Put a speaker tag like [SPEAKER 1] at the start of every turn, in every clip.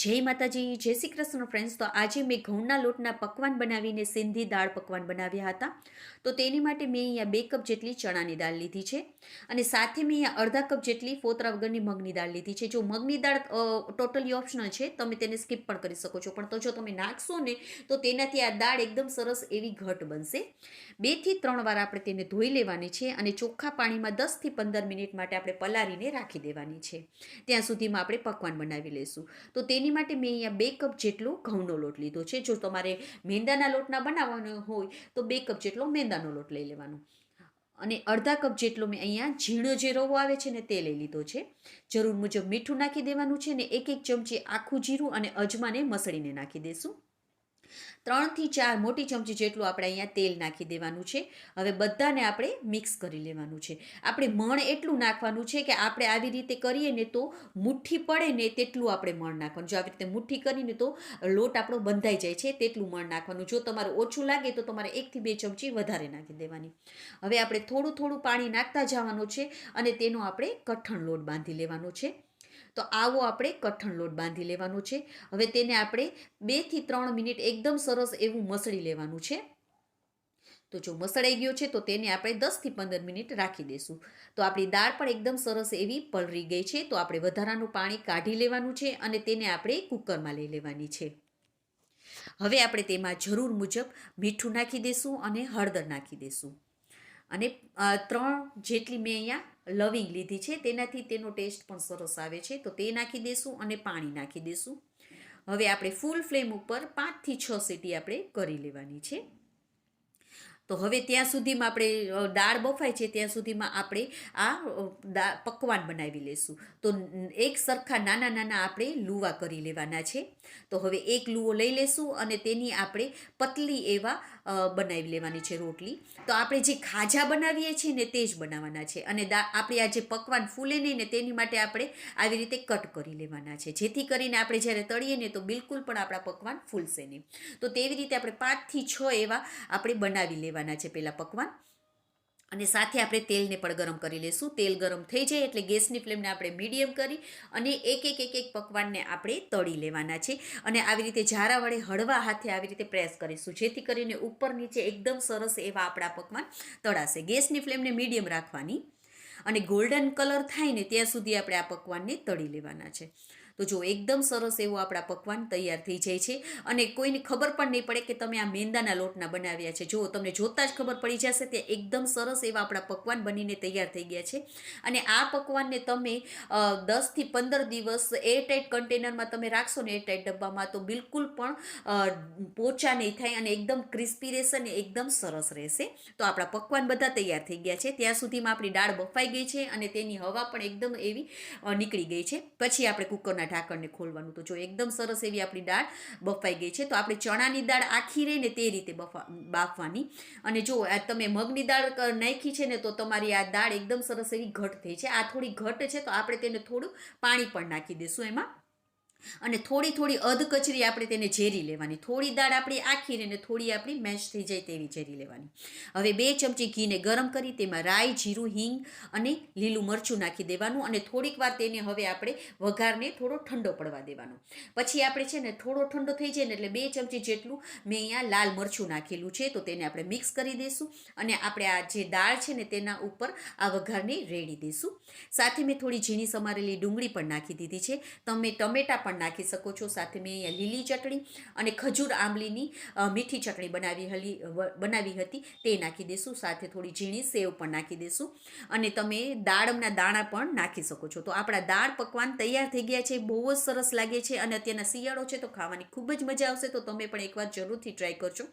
[SPEAKER 1] જય માતાજી, જય શ્રી કૃષ્ણ ફ્રેન્ડ્સ તો આજે મેં ઘઉંના લોટના પકવાન બનાવીને સિંધી દાળ પકવાન બનાવ્યા હતા. તો તેની માટે મેં અહીંયા બે કપ જેટલી ચણાની દાળ લીધી છે અને સાથે મેં અહીંયા અડધા કપ જેટલી ફોતરા વગરની મગની દાળ લીધી છે. જો મગની દાળ ટોટલી ઓપ્શનલ છે, તમે તેને સ્કીપ પણ કરી શકો છો. પણ તો જો તમે નાખશો ને, તો તેનાથી આ દાળ એકદમ સરસ એવી ઘટ બનશે. બેથી ત્રણ વાર આપણે તેને ધોઈ લેવાની છે અને ચોખ્ખા પાણીમાં દસથી પંદર મિનિટ માટે આપણે પલાળીને રાખી દેવાની છે. ત્યાં સુધીમાં આપણે પકવાન બનાવી લઈશું. તો તેની માટે મેં અહીંયા બે કપ જેટલો ઘઉંનો લોટ લીધો છે. જો તમારે મેંદાના લોટના બનાવવાનો હોય, તો બે કપ જેટલો મેંદાનો લોટ લઈ લેવાનો. અને અડધા કપ જેટલો મેં અહીંયા ઝીણો જે રવો આવે છે ને તે લઈ લીધો છે. જરૂર મુજબ મીઠું નાખી દેવાનું છે ને એક એક ચમચી આખું જીરું અને અજમાને મસળીને નાખી દેશું. ત્રણથી ચાર મોટી ચમચી જેટલું આપણે અહીંયા તેલ નાખી દેવાનું છે. હવે બધાને આપણે મિક્સ કરી લેવાનું છે. આપણે મણ એટલું નાખવાનું છે કે આપણે આવી રીતે કરીએ ને તો મુઠ્ઠી પડે ને તેટલું આપણે મણ નાખવાનું. જો આવી રીતે મુઠ્ઠી કરીને તો લોટ આપણો બંધાઈ જાય છે, તેટલું મણ નાખવાનું. જો તમારે ઓછું લાગે તો તમારે એકથી બે ચમચી વધારે નાખી દેવાની. હવે આપણે થોડું થોડું પાણી નાખતા જવાનું છે અને તેનો આપણે કઠણ લોટ બાંધી લેવાનો છે. તો આવો આપણે કઠણ લોટ બાંધી લેવાનો છે. હવે તેને આપણે બેથી ત્રણ મિનિટ એકદમ સરસ એવું મસળી લેવાનું છે. તો જો મસળાઈ ગયો છે તો તેને આપણે દસથી પંદર મિનિટ રાખી દઈશું તો આપણી દાળ પણ એકદમ સરસ એવી પલળી ગઈ છે. તો આપણે વધારાનું પાણી કાઢી લેવાનું છે અને તેને આપણે કુકરમાં લઈ લેવાની છે. હવે આપણે તેમાં જરૂર મુજબ મીઠું નાખી દઈશું અને હળદર નાખી દઈશું અને ત્રણ જેટલી મેં અહીંયા લવિંગ લીધી છે, તેનાથી તેનો ટેસ્ટ પણ સરસ આવે છે. તો તે નાખી દઈશું અને પાણી નાખી દઈશું હવે આપણે ફૂલ ફ્લેમ ઉપર પાંચથી છ સીટી આપણે કરી લેવાની છે. તો હવે ત્યાં સુધીમાં આપણે દાળ બફાય છે ત્યાં સુધીમાં આપણે આ પકવાન બનાવી લઈશું તો એક સરખા નાના નાના આપણે લુવા કરી લેવાના છે. તો હવે એક લુવો લઈ લેશું અને તેની આપણે પતલી એવા બનાવી લેવાની છે રોટલી. તો આપણે જે ખાજા બનાવીએ છીએ ને તે જ બનાવવાના છે. અને આપણે આ જે પકવાન ફૂલે નહીં ને તેની માટે આપણે આવી રીતે કટ કરી લેવાના છે. જેથી કરીને આપણે જ્યારે તળીએ ને તો બિલકુલ પણ આપણા પકવાન ફૂલશે નહીં. તો તેવી રીતે આપણે પાંચથી છ એવા આપણે બનાવી લેવાના છે પહેલાં પકવાન. અને સાથે આપણે તેલને પણ ગરમ કરી લઈશું. તેલ ગરમ થઈ જાય એટલે ગેસની ફ્લેમને આપણે મીડિયમ કરી અને એક એક એક એક પકવાનને આપણે તળી લેવાના છે. અને આવી રીતે ઝારા વડે હળવા હાથે આવી રીતે પ્રેસ કરીશું. જેથી કરીને ઉપર નીચે એકદમ સરસ એવા આપણા પકવાન તળાશે. ગેસની ફ્લેમને મીડિયમ રાખવાની. અને ગોલ્ડન કલર થાય ને ત્યાં સુધી આપણે આ પકવાનને તળી લેવાના છે. તો જો એકદમ સરસ એવું આપણા પકવાન તૈયાર થઈ જાય છે અને કોઈને ખબર પણ નહીં પડે કે તમે આ મેંદાના લોટના બનાવ્યા છે. જો તમને જોતાં જ ખબર પડી જશે તે એકદમ સરસ એવા આપણા પકવાન બનીને તૈયાર થઈ ગયા છે. અને આ પકવાનને તમે દસથી પંદર દિવસ એરટાઇટ કન્ટેનરમાં તમે રાખશો ને એરટાઇટ ડબ્બામાં તો બિલકુલ પણ પોચા નહીં થાય અને એકદમ ક્રિસ્પી રહેશે ને એકદમ સરસ રહેશે. તો આપણા પકવાન બધા તૈયાર થઈ ગયા છે. ત્યાં સુધીમાં આપણી દાળ બફાઈ ગઈ છે અને તેની હવા પણ એકદમ એવી નીકળી ગઈ છે. પછી આપણે કુકરના ઢાંકણને ખોલવાનું. તો જો એકદમ સરસ એવી આપણી દાળ બફાઈ ગઈ છે, તો આપણે ચણાની દાળ આખી રહે ને તે રીતે બફા, બાફવાની. અને જો તમે મગની દાળ નાખી છે ને, તો તમારી આ દાળ એકદમ સરસ એવી ઘટ થઈ છે. આ થોડી ઘટ છે, તો આપણે તેને થોડું પાણી પણ નાખી દઈશું એમાં. અને થોડી થોડી અધ કચરી આપણે તેને ઝેરી લેવાની. થોડી દાળ આપણી આખી અને થોડી આપણી મેશ થઈ જાય તેવી ઝેરી લેવાની. હવે બે ચમચી ઘીને ગરમ કરી, તેમાં રાઈ, જીરું, હિંગ અને લીલું મરચું નાખી દેવાનું અને થોડીક વાર તેને હવે આપણે વઘારને થોડો ઠંડો પડવા દેવાનો. પછી આપણે છે ને થોડો ઠંડો થઈ જાય ને એટલે બે ચમચી જેટલું મેં અહીંયા લાલ મરચું નાખેલું છે, તો તેને આપણે મિક્સ કરી દઈશું અને આપણે આ જે દાળ છે ને તેના ઉપર આ વઘારને રેડી દઈશું સાથે મેં થોડી ઝીણી સમારેલી ડુંગળી પણ નાખી દીધી છે. તમે ટમેટા પણ પણ નાખી શકો છો. સાથે મેં અહીંયા લીલી ચટણી અને ખજૂર આંબલીની મીઠી ચટણી બનાવી હલી બનાવી હતી. તે નાખી દઈશું સાથે થોડી ઝીણી સેવ પણ નાખી દઈશું અને તમે દાળમના દાણા પણ નાખી શકો છો. તો આપણા દાળ પકવાન તૈયાર થઈ ગયા છે. બહુ જ સરસ લાગે છે અને અત્યારના શિયાળો છે તો ખાવાની ખૂબ જ મજા આવશે. તો તમે પણ એકવાર જરૂરથી ટ્રાય કરજો.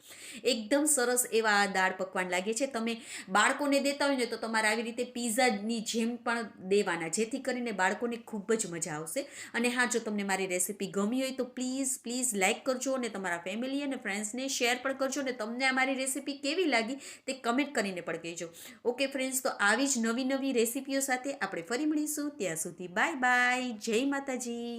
[SPEAKER 1] એકદમ સરસ એવા દાળ પકવાન લાગે છે. તમે બાળકોને દેતા હોય ને તો તમારે આવી રીતે પીઝાની જેમ પણ દેવાના, જેથી કરીને બાળકોને ખૂબ જ મજા આવશે. અને હા, જો તમને મારી રેસીપી ગમી હોય તો પ્લીઝ પ્લીઝ લાઇક કરજો અને તમારા ફેમિલી અને ફ્રેન્ડ્સને શેર પણ કરજો અને તમને અમારી રેસીપી કેવી લાગી તે કમેન્ટ કરીને પણ કહેજો. ઓકે ફ્રેન્ડ્સ તો આવી જ નવી નવી રેસીપીઓ સાથે આપણે ફરી મળીશું. ત્યાં સુધી બાય બાય જય માતાજી.